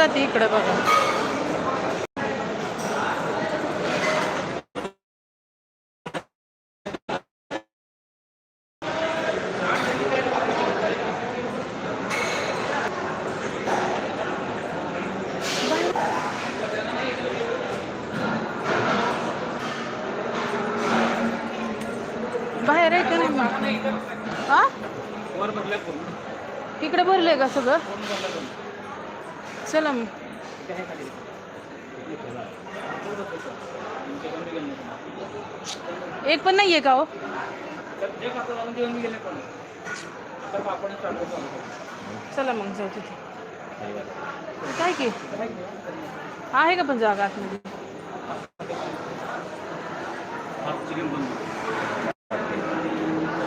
जाते इकडे बघा. बाहेर आहे का नाही हा? बघल्या कोण इकडे भरलंय का सगळं? सलाम एक पण नाही का हो चला मग जाऊ तिथे काय की? आहे का पण जागा आतमध्ये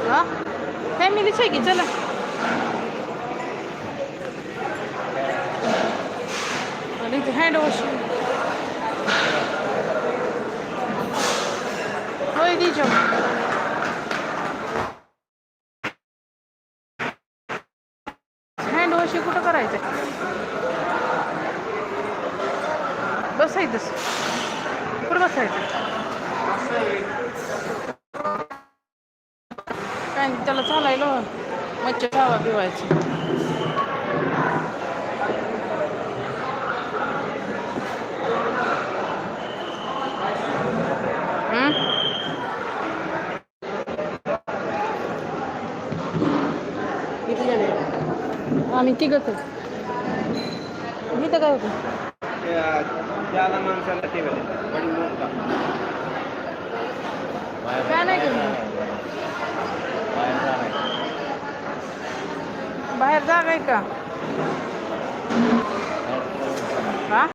हा? आहे की चला आणि इथे हँड वॉश होय दीजो हँड वॉश कुठं करायचं बसायचंच. कुठं बसायचं काय नाही, त्याला चालायला मच्छर खावा पिवायची. किती जण आहे? आम्ही तिघच इथं काय होतं? काय नाही केलं बाहेर जागा आहे का?